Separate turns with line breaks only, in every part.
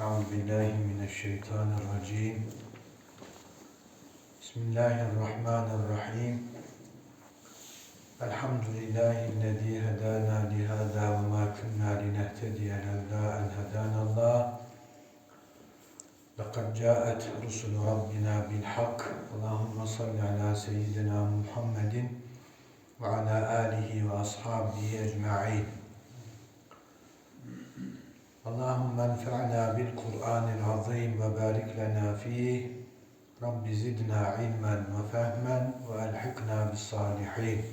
أعوذ بالله من الشيطان الرجيم. بسم الله الرحمن الرحيم. الحمد لله الذي هدانا لهذا وما كنا لنهتدي لولا أن هدانا الله. لقد جاءت رسل ربنا بالحق. اللهم صل على سيدنا محمد وعلى آله وأصحابه أجمعين. اللهم انفعنا بالقرآن العظيم وبارك لنا فيه رب زدنا علما وفهما وألحقنا بالصالحين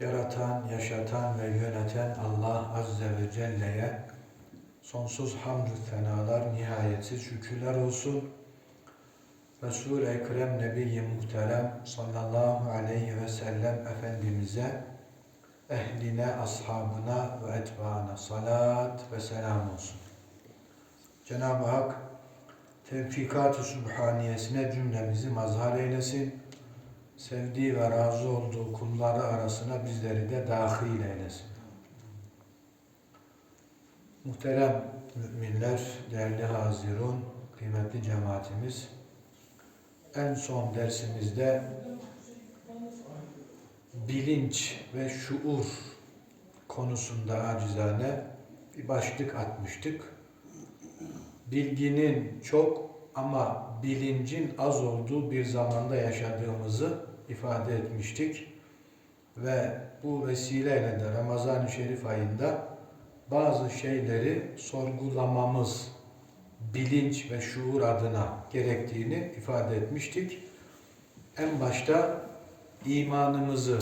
Yaratan, yaşatan ve yöneten Allah Azze ve Celle'ye sonsuz hamdü senalar, nihayetsiz şükürler olsun. Resul-i Ekrem Nebi-i Muhterem sallallahu aleyhi ve sellem Efendimiz'e ehline, ashabına ve etbaına salat ve selam olsun. Cenab-ı Hak tevfikat-ı sübhaniyesine cümlemizi mazhar eylesin. Sevdiği ve razı olduğu kulları arasına bizleri de dahil eylesin. Muhterem müminler, değerli hazirun, kıymetli cemaatimiz, en son dersimizde bilinç ve şuur konusunda acizane bir başlık atmıştık. Bilginin çok ama bilincin az olduğu bir zamanda yaşadığımızı ifade etmiştik. Ve bu vesileyle de Ramazan-ı Şerif ayında bazı şeyleri sorgulamamız bilinç ve şuur adına gerektiğini ifade etmiştik. En başta imanımızı,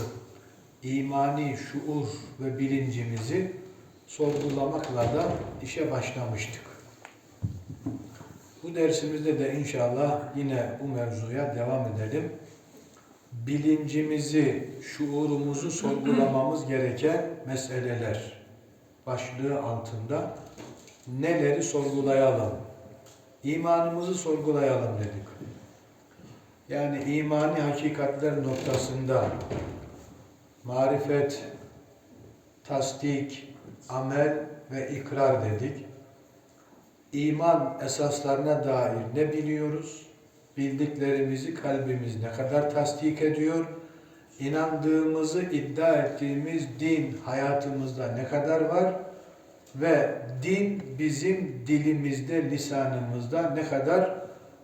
imani şuur ve bilincimizi sorgulamakla da işe başlamıştık. Bu dersimizde de inşallah yine bu mevzuya devam edelim. Bilincimizi, şuurumuzu sorgulamamız gereken meseleler başlığı altında neleri sorgulayalım? İmanımızı sorgulayalım dedik. Yani imani hakikatler noktasında marifet, tasdik, amel ve ikrar dedik. İman esaslarına dair ne biliyoruz? Bildiklerimizi kalbimiz ne kadar tasdik ediyor? İnandığımızı iddia ettiğimiz din hayatımızda ne kadar var? Ve din bizim dilimizde, lisanımızda ne kadar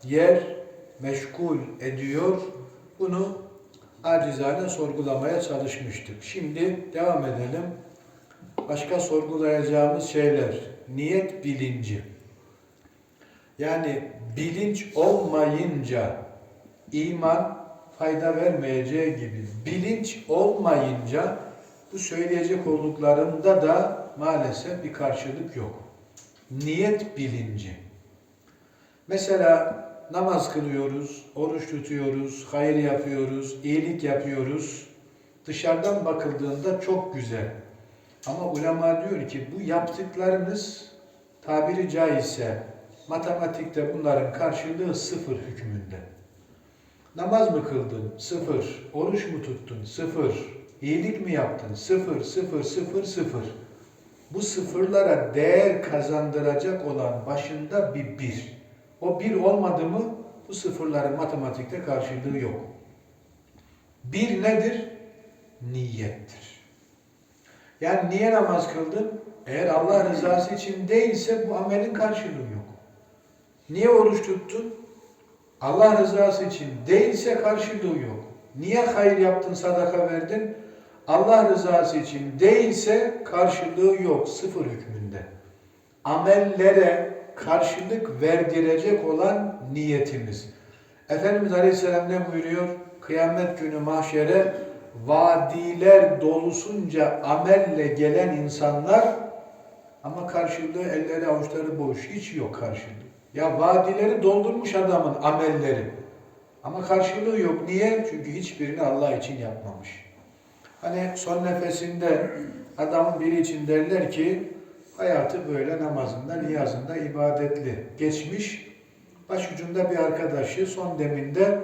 yer meşgul ediyor. Bunu acizane sorgulamaya çalışmıştık. Şimdi devam edelim. Başka sorgulayacağımız şeyler. Niyet bilinci. Yani bilinç olmayınca iman fayda vermeyeceği gibi bilinç olmayınca bu söyleyecek olduklarımda da maalesef bir karşılık yok. Niyet bilinci. Mesela namaz kılıyoruz, oruç tutuyoruz, hayır yapıyoruz, iyilik yapıyoruz. Dışarıdan bakıldığında çok güzel. Ama ulema diyor ki bu yaptıklarınız tabiri caizse matematikte bunların karşılığı sıfır hükmünde. Namaz mı kıldın? Sıfır. Oruç mu tuttun? Sıfır. İyilik mi yaptın? Sıfır, sıfır, sıfır, sıfır. Bu sıfırlara değer kazandıracak olan başında bir bir. O bir olmadı mı bu sıfırların matematikte karşılığı yok. Bir nedir? Niyettir. Yani niye namaz kıldın? Eğer Allah rızası için değilse bu amelin karşılığı yok. Niye oruç tuttun? Allah rızası için değilse karşılığı yok. Niye hayır yaptın, sadaka verdin? Allah rızası için değilse karşılığı yok, sıfır hükmünde. Amellere karşılık verdirecek olan niyetimiz. Efendimiz Aleyhisselam ne buyuruyor? Kıyamet günü mahşere vadiler dolusunca amelle gelen insanlar ama karşılığı elleri avuçları boş, hiç yok karşılığı. Ya vadileri doldurmuş adamın amelleri. Ama karşılığı yok. Niye? Çünkü hiçbirini Allah için yapmamış. Hani son nefesinde adamın biri için derler ki hayatı böyle namazında, niyazında, ibadetli geçmiş. Başucunda bir arkadaşı son deminde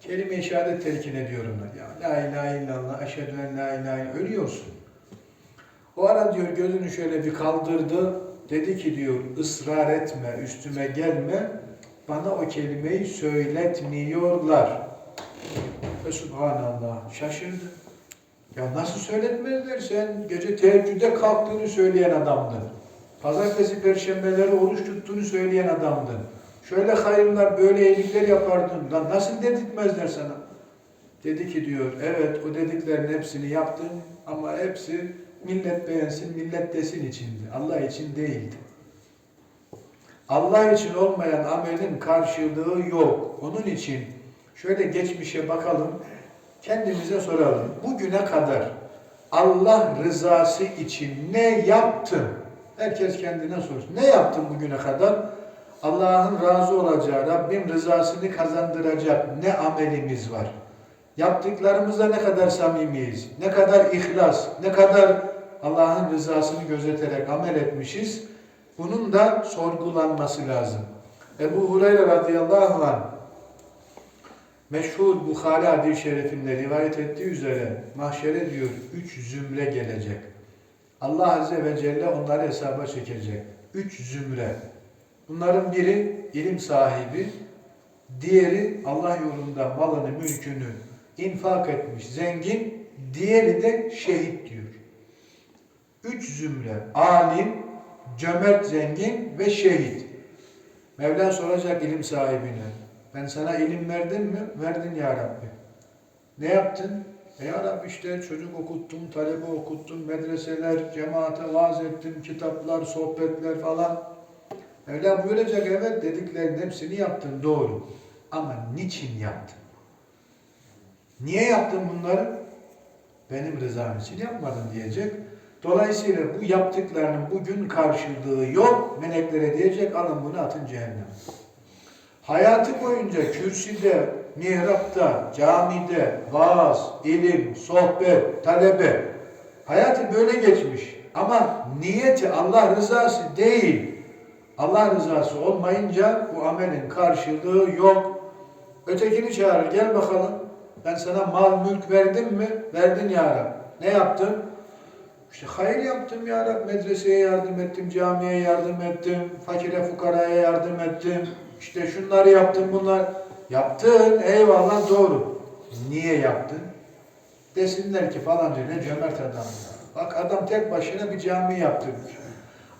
kelime-i şehadet telkin ediyorum. Ya la ilahe illallah, eşhedü en la ilahe ölüyorsun. O ara diyor gözünü şöyle bir kaldırdı. Dedi ki diyor ısrar etme, üstüme gelme. Bana o kelimeyi söyletmiyorlar. Ve subhanallah şaşırdı. Ya nasıl söyletmezler sen gece teheccüde kalktığını söyleyen adamdın. Pazartesi, perşembeleri oruç tuttuğunu söyleyen adamdın. Şöyle hayırlar, böyle iyilikler yapardın. Lan nasıl dedirtmezler sana? Dedi ki diyor, evet o dediklerin hepsini yaptım ama hepsi millet beğensin, millet desin içindi. Allah için değildi. Allah için olmayan amelin karşılığı yok. Onun için şöyle geçmişe bakalım, kendimize soralım. Bugüne kadar Allah rızası için ne yaptın? Herkes kendine sorsun. Ne yaptın bugüne kadar? Allah'ın razı olacağı, Rabbim rızasını kazandıracak ne amelimiz var? Yaptıklarımızda ne kadar samimiyiz, ne kadar ihlas, ne kadar Allah'ın rızasını gözeterek amel etmişiz. Bunun da sorgulanması lazım. Ebu Hureyre radıyallahu anh meşhur Bukhari hadis-i rivayet ettiği üzere mahşere diyor üç zümre gelecek. Allah Azze ve Celle onları hesaba çekecek. Üç zümre. Bunların biri ilim sahibi, diğeri Allah yolunda malını, mülkünü infak etmiş, zengin, diğeri de şehit diyor. Üç zümre, alim, cömert zengin ve şehit. Mevla soracak ilim sahibine, ben sana ilim verdim mi? Verdin ya Rabbi. Ne yaptın? E ya Rabbi işte çocuk okuttum, talebe okuttum, medreseler, cemaate vaaz ettim, kitaplar, sohbetler falan. Mevla buyuracak evet dediklerin hepsini yaptın doğru. Ama niçin yaptın? Niye yaptın bunları? Benim rızam için yapmadın diyecek. Dolayısıyla bu yaptıklarının bugün karşılığı yok. Meleklere diyecek alın bunu atın cehennem. Hayatı boyunca kürsüde, mihrapta, camide, vaaz, ilim, sohbet, talebe. Hayatı böyle geçmiş. Ama niyeti Allah rızası değil. Allah rızası olmayınca bu amelin karşılığı yok. Ötekini çağırır. Gel bakalım. Ben sana mal mülk verdim mi? Verdin ya Rab. Ne yaptın? İşte hayır yaptım ya Rab. Medreseye yardım ettim, camiye yardım ettim, fakire fukaraya yardım ettim. İşte şunları yaptım bunlar. Yaptın eyvallah doğru. Niye yaptın? Desinler ki falanca ne cömert adam. Bak adam tek başına bir cami yaptırmış.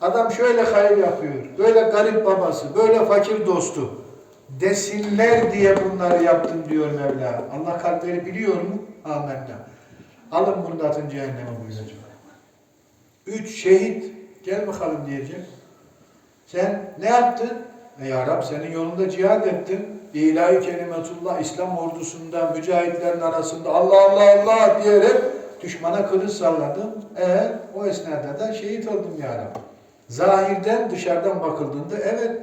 Adam şöyle hayır yapıyor. Böyle garip babası, böyle fakir dostu. Desinler diye bunları yaptım diyor Mevla. Allah kalpleri biliyor mu? Amenna. Alın bunu da atın cehenneme buyuracak. Üç şehit gel bakalım diyecek. Sen ne yaptın? E ya Rab senin yolunda cihad ettim. İlahi kelimetullah İslam ordusunda mücahitlerin arasında Allah Allah Allah diyerek düşmana kılıç salladım. E o esnada da şehit oldum ya Rab. Zahirden dışarıdan bakıldığında evet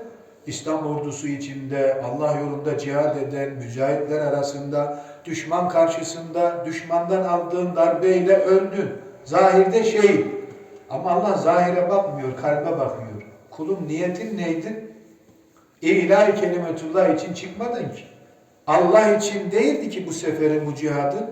İslam ordusu içinde Allah yolunda cihad eden mücahitler arasında düşman karşısında düşmandan aldığın darbeyle öldün. Zahirde şehit. Ama Allah zahire bakmıyor, kalbe bakıyor. Kulum niyetin neydi? İlahi kelimetullah için çıkmadın ki. Allah için değildi ki bu seferin bu cihadın.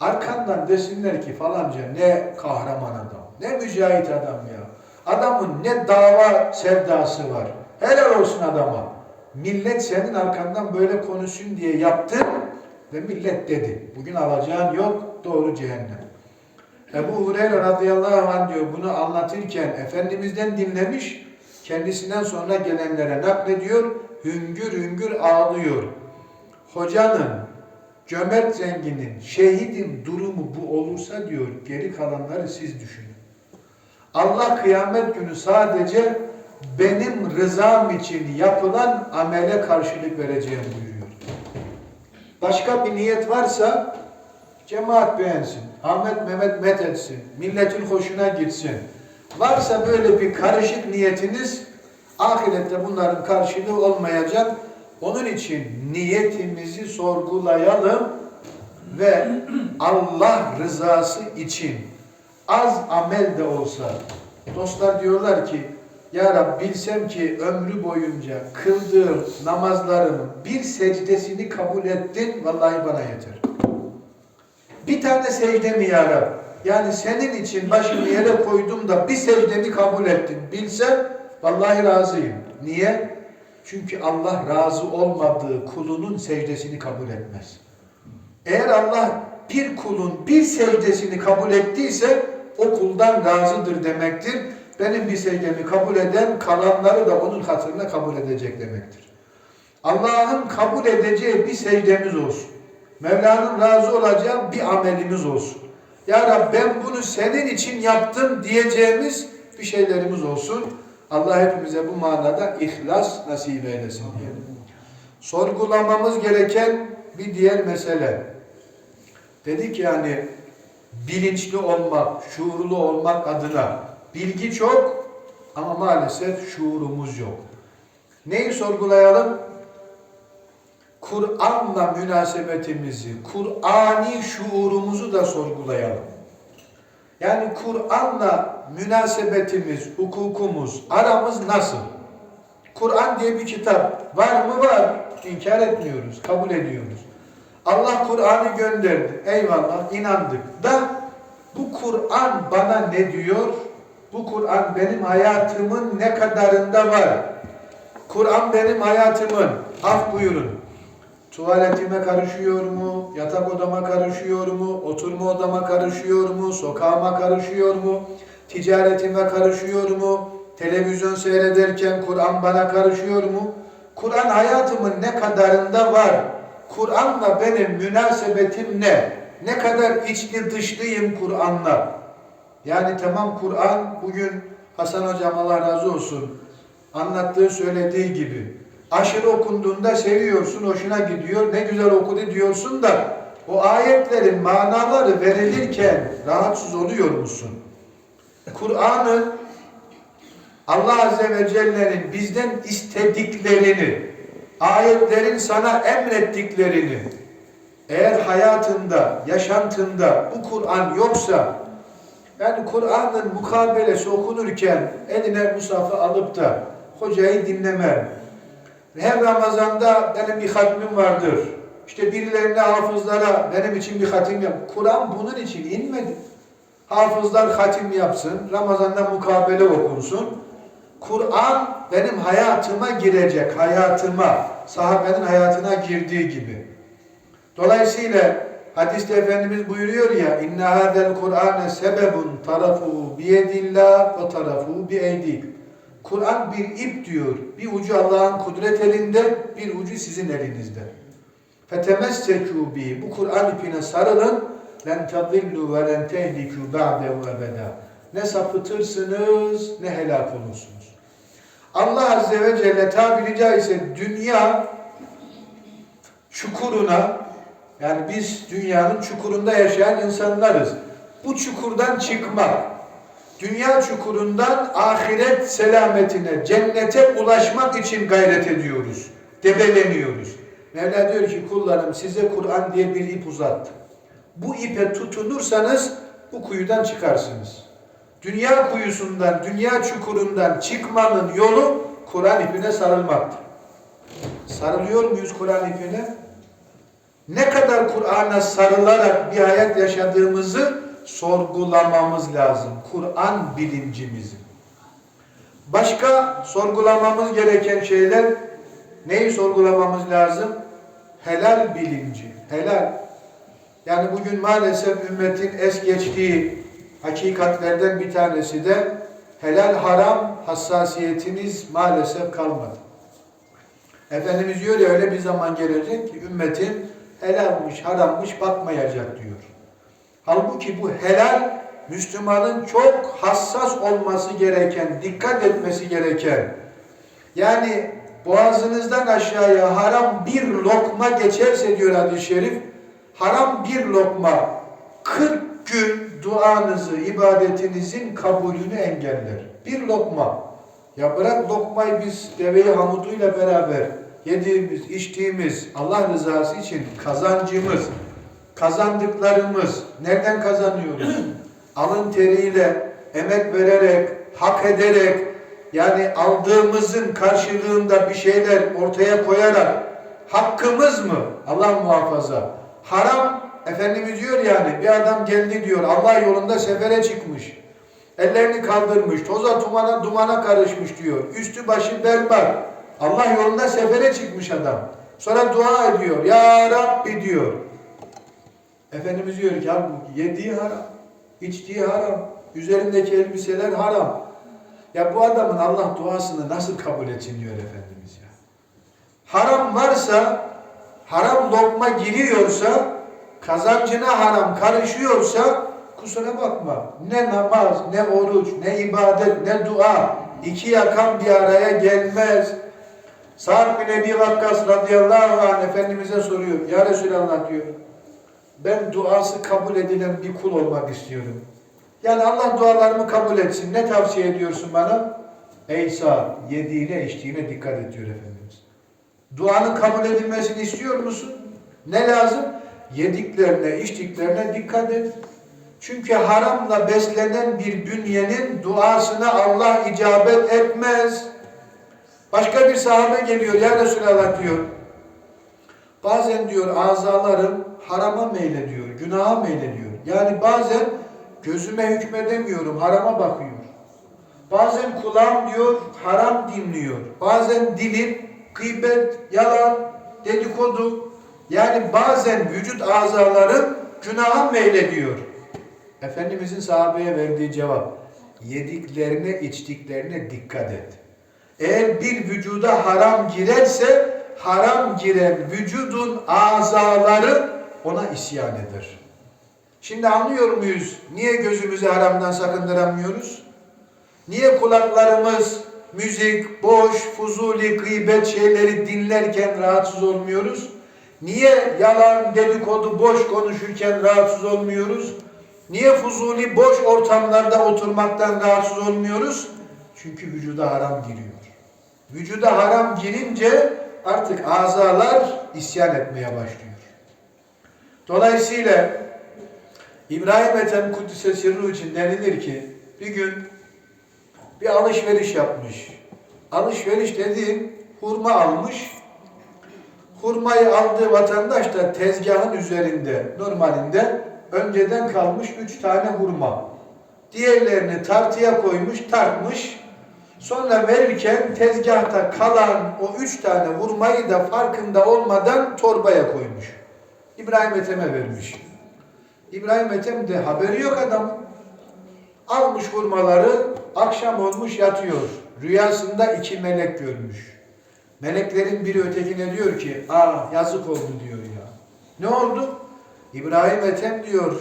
Arkandan desinler ki falanca ne kahraman adam, ne mücahit adam ya. Adamın ne dava sevdası var. Helal olsun adama. Millet senin arkandan böyle konuşsun diye yaptı ve millet dedi. Bugün alacağın yok, doğru cehennem. Ebu Hureyre radıyallahu anh diyor bunu anlatırken Efendimiz'den dinlemiş, kendisinden sonra gelenlere naklediyor, hüngür hüngür ağlıyor. Hocanın, cömert zenginin, şehidin durumu bu olursa diyor, geri kalanları siz düşünün. Allah kıyamet günü sadece benim rızam için yapılan amele karşılık vereceğim buyuruyor. Başka bir niyet varsa cemaat beğensin, Ahmet Mehmet met etsin, milletin hoşuna gitsin. Varsa böyle bir karışık niyetiniz ahirette bunların karşılığı olmayacak. Onun için niyetimizi sorgulayalım ve Allah rızası için az amel de olsa dostlar diyorlar ki ya Rab bilsem ki ömrü boyunca kıldığım namazlarımın bir secdesini kabul ettin vallahi bana yeter. Bir tane secde mi ya Rab? Yani senin için başımı yere koydum da bir secdemi kabul ettin bilsen vallahi razıyım. Niye? Çünkü Allah razı olmadığı kulunun secdesini kabul etmez. Eğer Allah bir kulun bir secdesini kabul ettiyse o kuldan razıdır demektir. Benim bir secdemi kabul eden kalanları da onun hatırına kabul edecek demektir. Allah'ın kabul edeceği bir secdemiz olsun. Mevla'nın razı olacağı bir amelimiz olsun. Ya Rab ben bunu senin için yaptım diyeceğimiz bir şeylerimiz olsun. Allah hepimize bu manada ihlas nasip eylesin diyelim. Sorgulamamız gereken bir diğer mesele. Dedik yani bilinçli olmak, şuurlu olmak adına bilgi çok ama maalesef şuurumuz yok. Neyi sorgulayalım? Kur'an'la münasebetimizi, Kur'ani şuurumuzu da sorgulayalım. Yani Kur'an'la münasebetimiz, hukukumuz, aramız nasıl? Kur'an diye bir kitap var mı? Var. İnkar etmiyoruz, kabul ediyoruz. Allah Kur'an'ı gönderdi. Eyvallah, inandık. Da bu Kur'an bana ne diyor? Bu Kur'an benim hayatımın ne kadarında var? Kur'an benim hayatımın, af buyurun, tuvaletime karışıyor mu, yatak odama karışıyor mu, oturma odama karışıyor mu, sokağıma karışıyor mu, ticaretime karışıyor mu, televizyon seyrederken Kur'an bana karışıyor mu? Kur'an hayatımın ne kadarında var? Kur'an'la benim münasebetim ne? Ne kadar içli dışlıyım Kur'an'la? Yani tamam Kur'an bugün Hasan Hocam Allah razı olsun anlattığı söylediği gibi aşırı okunduğunda seviyorsun, hoşuna gidiyor, ne güzel okudu diyorsun da o ayetlerin manaları verilirken rahatsız oluyor musun? Kur'an'ı Allah Azze ve Celle'nin bizden istediklerini, ayetlerin sana emrettiklerini, eğer hayatında, yaşantında bu Kur'an yoksa, yani Kur'an'ın mukabelesi okunurken eline musafı alıp da hocayı dinlemem. Her Ramazan'da benim bir hatmim vardır. İşte birilerine hafızlara benim için bir hatim yap. Kur'an bunun için inmedi. Hafızlar hatim yapsın, Ramazan'da mukabele okunsun. Kur'an benim hayatıma girecek, hayatıma, sahabenin hayatına girdiği gibi. Dolayısıyla hadiste Efendimiz buyuruyor ya inne hadel Kur'ane sebebun tarafu biyedillah ve tarafu biyeydik. Kur'an bir ip diyor. Bir ucu Allah'ın kudret elinde, bir ucu sizin elinizde. Fetemessekû bi. Bu Kur'an ipine sarılın. Tadillu ve len tehlikû ba'dehu ebeda. Ne sapıtırsınız, ne helak olursunuz. Allah Azze ve Celle tabiri caizse dünya çukuruna yani biz dünyanın çukurunda yaşayan insanlarız. Bu çukurdan çıkmak, dünya çukurundan ahiret selametine, cennete ulaşmak için gayret ediyoruz. Debeleniyoruz. Mevla diyor ki kullarım size Kur'an diye bir ip uzattım. Bu ipe tutunursanız bu kuyudan çıkarsınız. Dünya kuyusundan, dünya çukurundan çıkmanın yolu Kur'an ipine sarılmaktır. Sarılıyor muyuz Kur'an ipine? Ne kadar Kur'an'a sarılarak bir hayat yaşadığımızı sorgulamamız lazım. Kur'an bilincimizi. Başka sorgulamamız gereken şeyler neyi sorgulamamız lazım? Helal bilinci. Helal. Yani bugün maalesef ümmetin es geçtiği hakikatlerden bir tanesi de helal haram hassasiyetimiz maalesef kalmadı. Efendimiz diyor ya öyle bir zaman gelecek ki ümmetin helalmiş, harammış bakmayacak diyor. Halbuki bu helal Müslümanın çok hassas olması gereken, dikkat etmesi gereken. Yani boğazınızdan aşağıya haram bir lokma geçerse diyor hadis-i şerif, haram bir lokma 40 gün duanızı, ibadetinizin kabulünü engeller. Bir lokma. Ya bırak lokmayı biz deveyi hamuduyla beraber yediğimiz, içtiğimiz Allah rızası için kazancımız, kazandıklarımız nereden kazanıyoruz? Alın teriyle, emek vererek, hak ederek yani aldığımızın karşılığında bir şeyler ortaya koyarak hakkımız mı? Allah muhafaza. Haram Efendimiz diyor yani bir adam geldi diyor Allah yolunda sefere çıkmış. Ellerini kaldırmış, toza tumana dumana karışmış diyor. Üstü başı berbat. Allah yolunda sefere çıkmış adam. Sonra dua ediyor. Ya Rabbi diyor. Efendimiz diyor ki yediği haram, içtiği haram, üzerindeki elbiseler haram. Ya bu adamın Allah duasını nasıl kabul etsin diyor Efendimiz ya. Haram varsa, haram lokma giriyorsa, kazancına haram karışıyorsa kusura bakma. Ne namaz, ne oruç, ne ibadet, ne dua iki yakan bir araya gelmez. Sa'd bin Ebi Vakkas radıyallahu anh Efendimiz'e soruyor. Ya Resulallah diyor. Ben duası kabul edilen bir kul olmak istiyorum. Yani Allah dualarımı kabul etsin. Ne tavsiye ediyorsun bana? Ey Sa'd, yediğine içtiğine dikkat et Efendimiz. Duanın kabul edilmesini istiyor musun? Ne lazım? Yediklerine, içtiklerine dikkat et. Çünkü haramla beslenen bir bünyenin duasına Allah icabet etmez. Başka bir sahabe geliyor ya Resulallah diyor. Bazen diyor azalarım harama meylediyor, günaha meylediyor. Yani bazen gözüme hükmedemiyorum, harama bakıyor. Bazen kulağım diyor haram dinliyor. Bazen dilim gıybet, yalan, dedikodu. Yani bazen vücut azalarım günaha meylediyor. Efendimizin sahabeye verdiği cevap yediklerine içtiklerine dikkat et. Eğer bir vücuda haram girerse haram giren vücudun azaları ona isyan eder. Şimdi anlıyor muyuz? Niye gözümüzü haramdan sakındıramıyoruz? Niye kulaklarımız müzik, boş, fuzuli, gıybet şeyleri dinlerken rahatsız olmuyoruz? Niye yalan, dedikodu, boş konuşurken rahatsız olmuyoruz? Niye fuzuli, boş ortamlarda oturmaktan rahatsız olmuyoruz? Çünkü vücuda haram giriyor. Vücuda haram girince artık azalar isyan etmeye başlıyor. Dolayısıyla İbrahim Ethem Kudüs'e sırrı için denilir ki bir gün bir alışveriş yapmış. Alışveriş dediğim hurma almış. Hurmayı aldığı vatandaş da tezgahın üzerinde normalinde önceden kalmış üç tane hurma. Diğerlerini tartıya koymuş, tartmış. Sonra verirken tezgahta kalan o üç tane hurmayı da farkında olmadan torbaya koymuş. İbrahim Ethem'e vermiş. İbrahim Ethem de haberi yok adam. Almış hurmaları, akşam olmuş yatıyor. Rüyasında iki melek görmüş. Meleklerin biri ötekine diyor ki, ah yazık oldu diyor ya. Ne oldu? İbrahim Ethem diyor,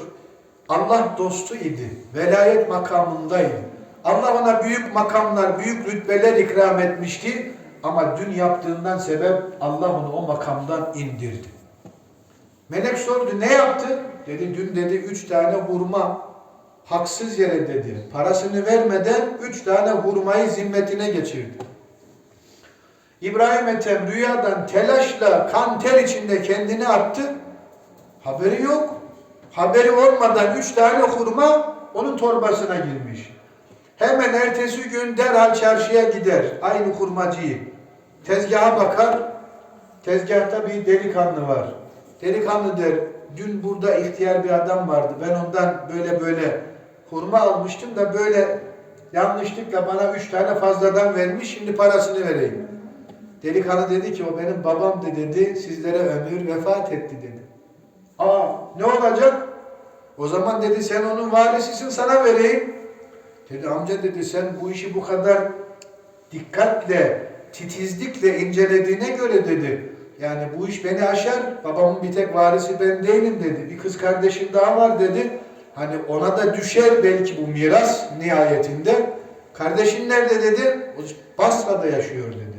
Allah dostu idi, velayet makamındaydı. Allah ona büyük makamlar, büyük rütbeler ikram etmişti. Ama dün yaptığından sebep Allah onu o makamdan indirdi. Melek sordu, ne yaptı? Dedi, dün dedi üç tane hurma haksız yere dedi. Parasını vermeden üç tane hurmayı zimmetine geçirdi. İbrahim Ethem rüyadan telaşla kan ter içinde kendini attı. Haberi yok. Haberi olmadan üç tane hurma onun torbasına girmiş. Hemen ertesi gün derhal çarşıya gider. Aynı hurmacıyı. Tezgaha bakar. Tezgahta bir delikanlı var. Delikanlı der, dün burada ihtiyar bir adam vardı. Ben ondan böyle böyle hurma almıştım da böyle yanlışlıkla bana üç tane fazladan vermiş. Şimdi parasını vereyim. Delikanlı dedi ki o benim babamdı dedi. Sizlere ömür vefat etti dedi. Aa ne olacak? O zaman dedi sen onun varisisin sana vereyim. Dedi amca dedi sen bu işi bu kadar dikkatle, titizlikle incelediğine göre dedi. Yani bu iş beni aşar. Babamın bir tek varisi ben değilim dedi. Bir kız kardeşim daha var dedi. Hani ona da düşer belki bu miras nihayetinde. Kardeşin nerede dedi? O Basra'da yaşıyor dedi.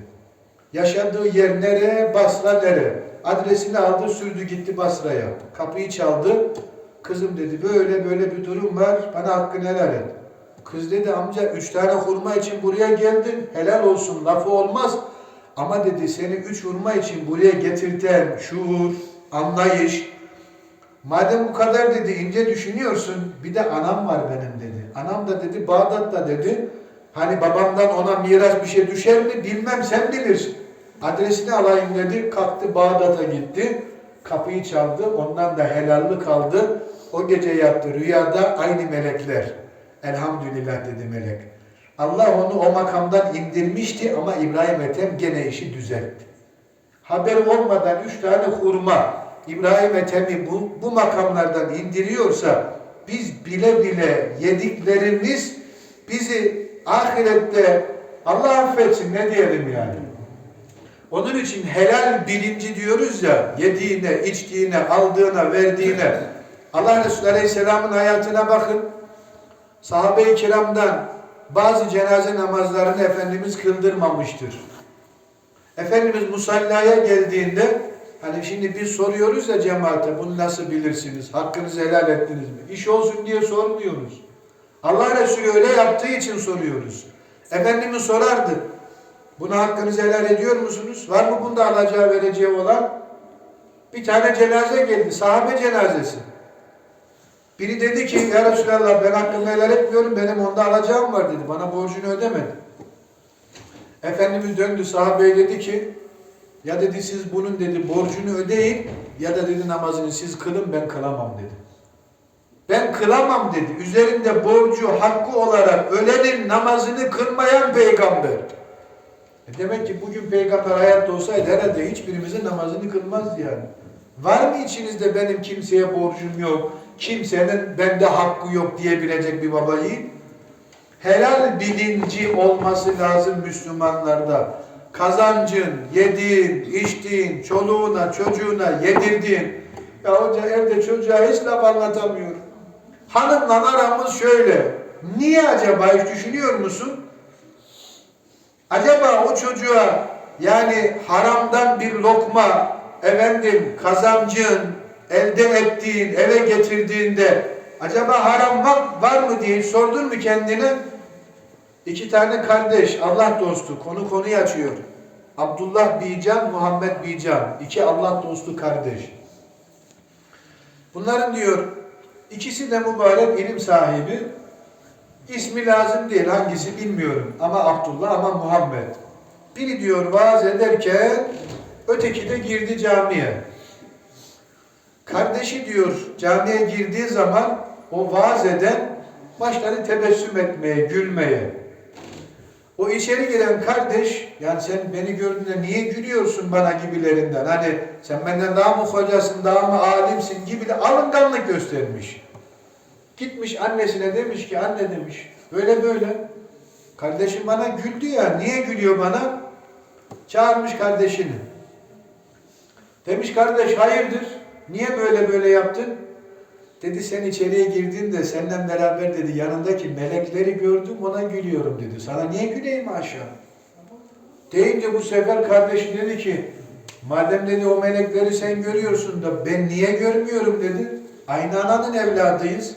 Yaşadığı yer nere? Basra nere? Adresini aldı, sürdü gitti Basra'ya. Kapıyı çaldı. Kızım dedi böyle böyle bir durum var. Bana hakkını helal et. Kız dedi amca üç tane hurma için buraya geldin. Helal olsun lafı olmaz. Ama dedi seni üç hurma için buraya getirten şuur, anlayış. Madem bu kadar dedi ince düşünüyorsun bir de anam var benim dedi. Anam da dedi Bağdat'ta dedi. Hani babamdan ona miras bir şey düşer mi bilmem sen bilirsin. Adresini alayım dedi. Kalktı Bağdat'a gitti. Kapıyı çaldı, ondan da helallik aldı. O gece yattı rüyada aynı melekler. Elhamdülillah dedi melek. Allah onu o makamdan indirmişti ama İbrahim Ethem gene işi düzeltti. Haber olmadan üç tane hurma İbrahim Ethem'i bu, bu makamlardan indiriyorsa biz bile bile yediklerimiz bizi ahirette Allah affetsin ne diyelim yani. Onun için helal bilinci diyoruz ya, yediğine, içtiğine, aldığına, verdiğine. Allah Resulü Aleyhisselam'ın hayatına bakın. Sahabe-i kiramdan bazı cenaze namazlarını Efendimiz kıldırmamıştır. Efendimiz musallaya geldiğinde hani şimdi biz soruyoruz ya cemaate bunu nasıl bilirsiniz? Hakkınızı helal ettiniz mi? İş olsun diye sormuyoruz. Allah Resulü öyle yaptığı için soruyoruz. Efendimiz sorardı. Buna hakkınızı helal ediyor musunuz? Var mı bunda alacağı vereceği olan? Bir tane cenaze geldi. Sahabe cenazesi. Biri dedi ki ya Resulallah ben hakkımı helal etmiyorum. Benim onda alacağım var dedi. Bana borcunu ödemedi. Efendimiz döndü sahabeye dedi ki ya dedi siz bunun dedi borcunu ödeyin ya da dedi namazını siz kılın ben kılamam dedi. Ben kılamam dedi. Üzerinde borcu hakkı olarak ölenin namazını kılmayan peygamber. E demek ki bugün peygamber hayatta olsaydı herhalde hiçbirimizin namazını kılmazdı yani. Var mı içinizde benim kimseye borcum yok, kimsenin bende hakkı yok diyebilecek bir baba yiğit? Helal bilinci olması lazım Müslümanlarda. Kazancın, yediğin, içtiğin, çoluğuna, çocuğuna yedirdiğin. Ya hoca evde çocuğa hiç laf anlatamıyor. Hanımla aramız şöyle. Niye acaba hiç düşünüyor musun? Acaba o çocuğa yani haramdan bir lokma efendim kazancın elde ettiğin eve getirdiğinde acaba haram var, var mı diye sordun mu kendine? İki tane kardeş Allah dostu konu konuyu açıyor. Abdullah Bican, Muhammed Bican. iki Allah dostu kardeş. Bunların diyor ikisi de mübarek ilim sahibi. İsmi lazım değil hangisi bilmiyorum ama Abdullah ama Muhammed. Biri diyor vaaz ederken öteki de girdi camiye. Kardeşi diyor camiye girdiği zaman o vaaz eden başladı tebessüm etmeye, gülmeye. O içeri giren kardeş, yani sen beni gördüğünde niye gülüyorsun bana gibilerinden? Hani sen benden daha mı hocasın, daha mı alimsin gibi de alınganlık göstermiş. Gitmiş annesine demiş ki anne demiş böyle böyle. Kardeşim bana güldü ya niye gülüyor bana? Çağırmış kardeşini. Demiş kardeş hayırdır? Niye böyle böyle yaptın? Dedi sen içeriye girdiğinde senden beraber dedi yanındaki melekleri gördüm ona gülüyorum dedi. Sana niye güleyim aşağı? Deyince bu sefer kardeşi dedi ki madem dedi o melekleri sen görüyorsun da ben niye görmüyorum dedi. Aynı ananın evladıyız.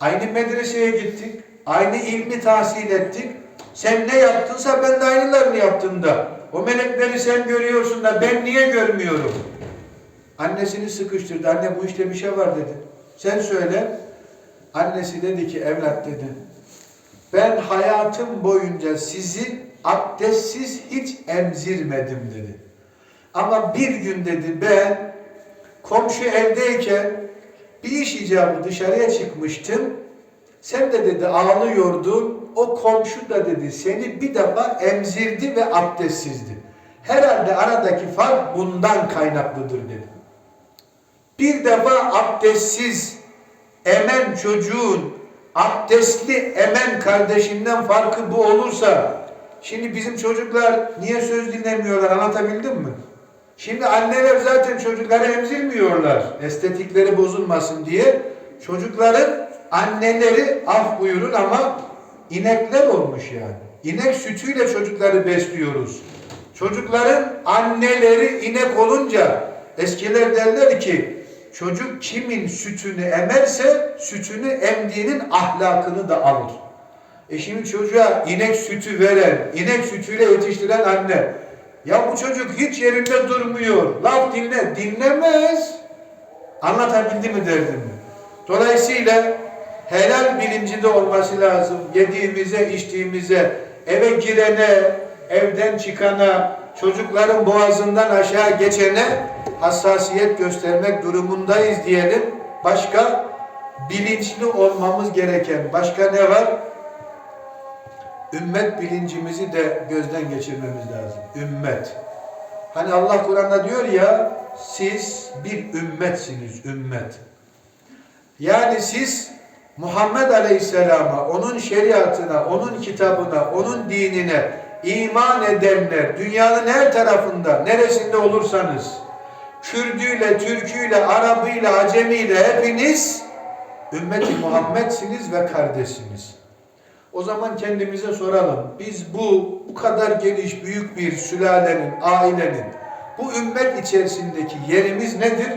Aynı medreseye gittik. Aynı ilmi tahsil ettik. Sen ne yaptınsa ben de aynılarını yaptım da. O melekleri sen görüyorsun da ben niye görmüyorum? Annesini sıkıştırdı. Anne bu işte bir şey var dedi. Sen söyle. Annesi dedi ki evlat dedi. Ben hayatım boyunca sizi abdestsiz hiç emzirmedim dedi. Ama bir gün dedi ben komşu evdeyken bir iş icabı dışarıya çıkmıştım. Sen de dedi ağlıyordun. O komşu da dedi seni bir defa emzirdi ve abdestsizdi. Herhalde aradaki fark bundan kaynaklıdır dedi. Bir defa abdestsiz emen çocuğun abdestli emen kardeşinden farkı bu olursa şimdi bizim çocuklar niye söz dinlemiyorlar anlatabildim mi? Şimdi anneler zaten çocukları emzirmiyorlar estetikleri bozulmasın diye. Çocukların anneleri af buyurun ama inekler olmuş yani. İnek sütüyle çocukları besliyoruz. Çocukların anneleri inek olunca eskiler derler ki çocuk kimin sütünü emerse sütünü emdiğinin ahlakını da alır. E şimdi çocuğa inek sütü veren, inek sütüyle yetiştiren anne ya bu çocuk hiç yerinde durmuyor. Laf dinle. Dinlemez. Anlatabildi mi derdimi? Dolayısıyla helal bilincinde olması lazım. Yediğimize, içtiğimize, eve girene, evden çıkana, çocukların boğazından aşağı geçene hassasiyet göstermek durumundayız diyelim. Başka bilinçli olmamız gereken başka ne var? Ümmet bilincimizi de gözden geçirmemiz lazım. Ümmet. Hani Allah Kur'an'da diyor ya siz bir ümmetsiniz, ümmet. Yani siz Muhammed Aleyhisselam'a, onun şeriatına, onun kitabına, onun dinine iman edenler dünyanın her tarafında, neresinde olursanız Kürdüyle, Türküyle, Arabıyla, Acemiyle hepiniz ümmeti Muhammed'siniz ve kardeşsiniz. O zaman kendimize soralım. Biz bu bu kadar geniş büyük bir sülalenin, ailenin bu ümmet içerisindeki yerimiz nedir?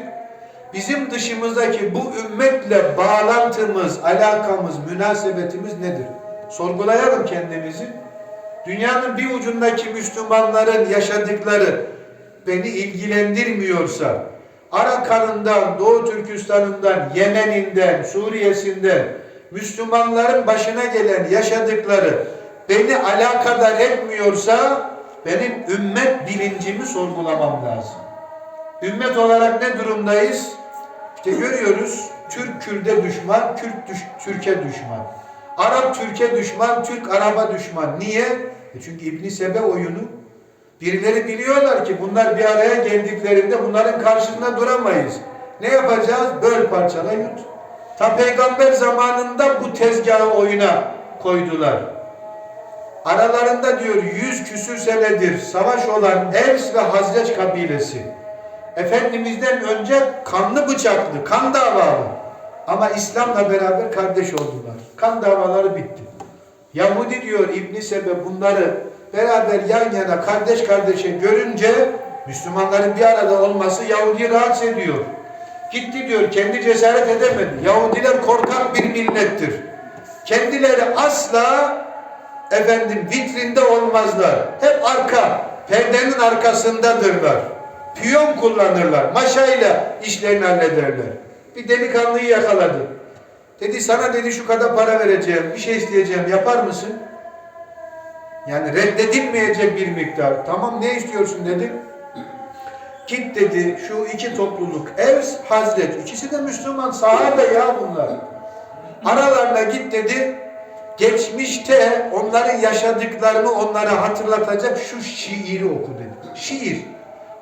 Bizim dışımızdaki bu ümmetle bağlantımız, alakamız, münasebetimiz nedir? Sorgulayalım kendimizi. Dünyanın bir ucundaki Müslümanların yaşadıkları beni ilgilendirmiyorsa, Arakan'ından, Doğu Türkistan'ından, Yemen'inden, Suriye'sinden, Müslümanların başına gelen yaşadıkları beni alakadar etmiyorsa benim ümmet bilincimi sorgulamam lazım. Ümmet olarak ne durumdayız? İşte görüyoruz Türk Kürt'e düşman, Kürt düş, Türk'e düşman. Arap Türk'e düşman, Türk Arap'a düşman. Niye? E çünkü İbn Sebe oyunu. Birileri biliyorlar ki bunlar bir araya geldiklerinde bunların karşısında duramayız. Ne yapacağız? Böl parçala yut. Ta peygamber zamanında bu tezgahı oyuna koydular. Aralarında diyor yüz küsür senedir savaş olan Evs ve Hazreç kabilesi. Efendimiz'den önce kanlı bıçaklı, kan davalı. Ama İslam'la beraber kardeş oldular. Kan davaları bitti. Yahudi diyor İbn Sebe bunları beraber yan yana kardeş kardeşe görünce Müslümanların bir arada olması Yahudi'yi rahatsız ediyor. Gitti diyor kendi cesaret edemedi. Yahudiler korkak bir millettir. Kendileri asla efendim vitrinde olmazlar. Hep arka, perdenin arkasındadırlar. Piyon kullanırlar. Maşayla işlerini hallederler. Bir delikanlıyı yakaladı. Dedi sana dedi şu kadar para vereceğim, bir şey isteyeceğim yapar mısın? Yani reddedilmeyecek bir miktar. Tamam ne istiyorsun dedi. Git dedi şu iki topluluk Evs, Hazret. ikisi de Müslüman sahabe ya bunlar. Aralarına git dedi. Geçmişte onların yaşadıklarını onlara hatırlatacak şu şiiri oku dedi. Şiir.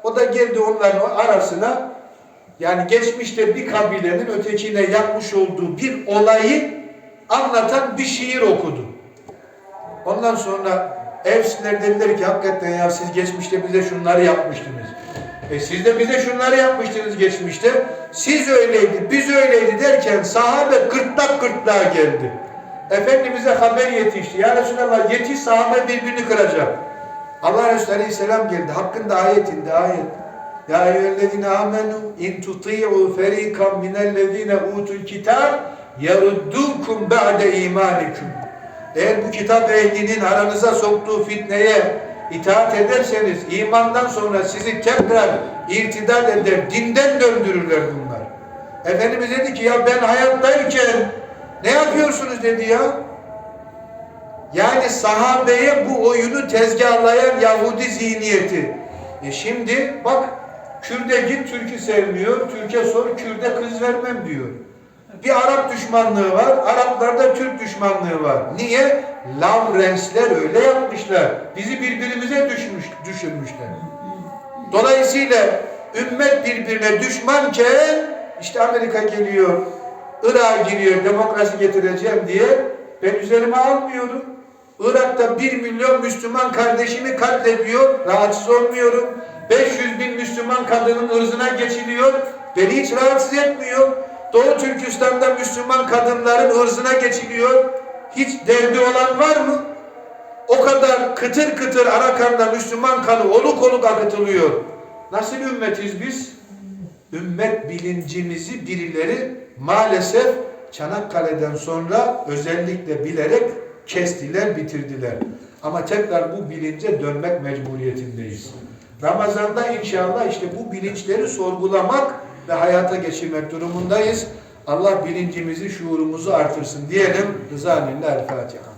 O da geldi onların arasına yani geçmişte bir kabilenin ötekine yapmış olduğu bir olayı anlatan bir şiir okudu. Ondan sonra Evsler dediler ki hakikaten ya siz geçmişte bize şunları yapmıştınız. E siz de bize şunları yapmıştınız geçmişte. Siz öyleydi, biz öyleydi derken sahabe gırtlak gırtlağa geldi. Efendimiz'e haber yetişti. Ya Resulallah yetiş sahabe birbirini kıracak. Allah Resulü Aleyhisselam geldi. Hakkında ayet indi ayet. Ya eyyühellezine amenu in tuti'u ferikan minellezine utul kitab yeruddukum ba'de imanikum. Eğer bu kitap ehlinin aranıza soktuğu fitneye itaat ederseniz imandan sonra sizi tekrar irtidal eder, dinden döndürürler bunlar. Efendimiz dedi ki ya ben hayattayken ne yapıyorsunuz dedi ya. Yani sahabeye bu oyunu tezgahlayan Yahudi zihniyeti. E şimdi bak Kürde git Türk'ü sevmiyor, Türk'e sor Kürde kız vermem diyor. Bir Arap düşmanlığı var, Araplarda Türk düşmanlığı var. Niye? Lavrensler öyle yapmışlar. Bizi birbirimize düşmüş, düşürmüşler. Dolayısıyla ümmet birbirine düşmanken işte Amerika geliyor, Irak'a giriyor, demokrasi getireceğim diye ben üzerime almıyorum. Irak'ta bir milyon Müslüman kardeşimi katlediyor, rahatsız olmuyorum. 500 bin Müslüman kadının ırzına geçiliyor, beni hiç rahatsız etmiyor. Doğu Türkistan'da Müslüman kadınların ırzına geçiliyor. Hiç derdi olan var mı? O kadar kıtır kıtır Arakan'da Müslüman kanı oluk oluk akıtılıyor. Nasıl ümmetiz biz? Ümmet bilincimizi birileri maalesef Çanakkale'den sonra özellikle bilerek kestiler, bitirdiler. Ama tekrar bu bilince dönmek mecburiyetindeyiz. Ramazan'da inşallah işte bu bilinçleri sorgulamak ve hayata geçirmek durumundayız. Allah bilincimizi, şuurumuzu artırsın diyelim. Rıza Lillahi Fatiha.